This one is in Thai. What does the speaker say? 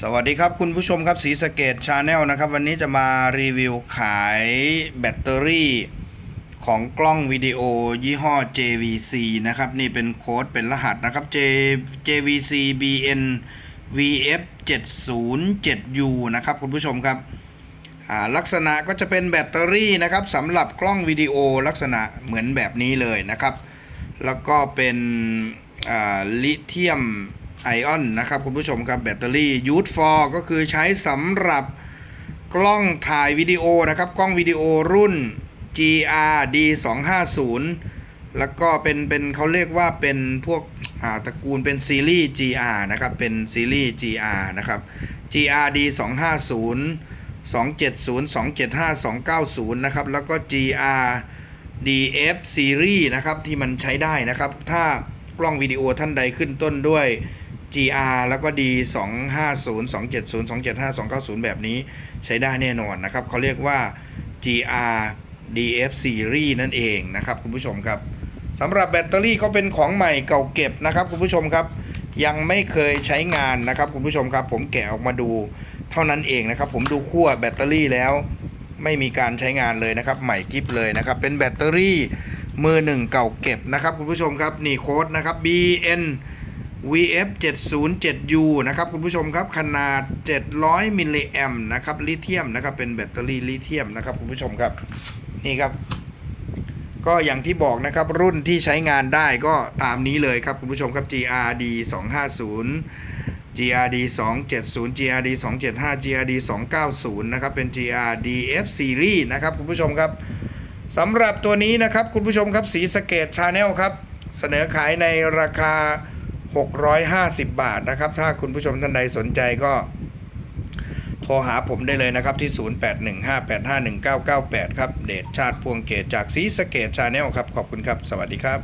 สวัสดีครับคุณผู้ชมครับสีสเกตชาแนลนะครับ วันนี้จะมารีวิวขายแบตเตอรี่ของกล้องวิดีโอยี่ห้อ JVC นะครับ นี่เป็นโค้ดเป็นรหัสนะครับ J JVC BN VF 707U นะครับคุณผู้ชมครับลักษณะก็จะเป็นแบตเตอรี่นะครับสำหรับกล้องวิดีโอลักษณะเหมือนแบบนี้เลยนะครับ แล้วก็เป็นลิเธียม ไอออนนะครับคุณผู้ชมครับแบตเตอรี่ยูทฟอร์ก็คือใช้สำหรับกล้องถ่ายวิดีโอนะครับ กล้องวิดีโอรุ่น GRD 250แล้วก็เป็นเป็นเขาเรียกว่าเป็นพวกอาตระกูลเป็นซีรีส์ GR นะครับเป็นซีรีส์ GR นะครับ GRD 250 270 275 290 นะครับ แล้วก็ GR DF Series นะครับ ที่มันใช้ได้นะครับ ถ้ากล้องวิดีโอท่านใดขึ้นต้นด้วย GR แล้วก็ D 250 270 275 290 แบบนี้ใช้ได้แน่นอนนะครับเขาเรียกว่า GR DF Series นั่นเองนะครับคุณผู้ชมครับสำหรับแบตเตอรี่ก็เป็นของใหม่เก่าเก็บนะครับคุณผู้ชมครับยังไม่เคยใช้งานนะครับคุณผู้ชมครับ ผมแกะออกมาดูเท่านั้นเองนะครับ ผมดูขั้วแบตเตอรี่แล้วไม่มีการใช้งานเลยนะครับ ใหม่กิฟเลยนะครับ เป็นแบตเตอรี่มือหนึ่งเก่าเก็บนะครับคุณผู้ชมครับนี่โค้ดนะครับ BN VF 707U นะครับคุณผู้ชมครับขนาด 700 มิลลิแอมนะครับลิเธียมนะครับเป็นแบตเตอรี่ลิเธียมนะครับคุณผู้ชมครับนี่ครับ ก็อย่างที่บอกนะครับรุ่นที่ใช้งานได้ก็ตามนี้เลยครับคุณผู้ชมครับ GRD 250 GRD 270 GRD 275 GRD 290นะครับเป็น GRD F Series นะครับคุณผู้ชมครับสำหรับตัวนี้นะครับคุณผู้ชมครับสีสเกตชาแนลครับเสนอขายในราคา 650 บาทนะครับ ถ้าคุณผู้ชมท่านใดสนใจก็โทรหาผมได้เลยนะครับที่ 0815851998 ครับ เดชชาติพวงเกตจากสีสเกตชาแนลครับ ขอบคุณครับ สวัสดีครับ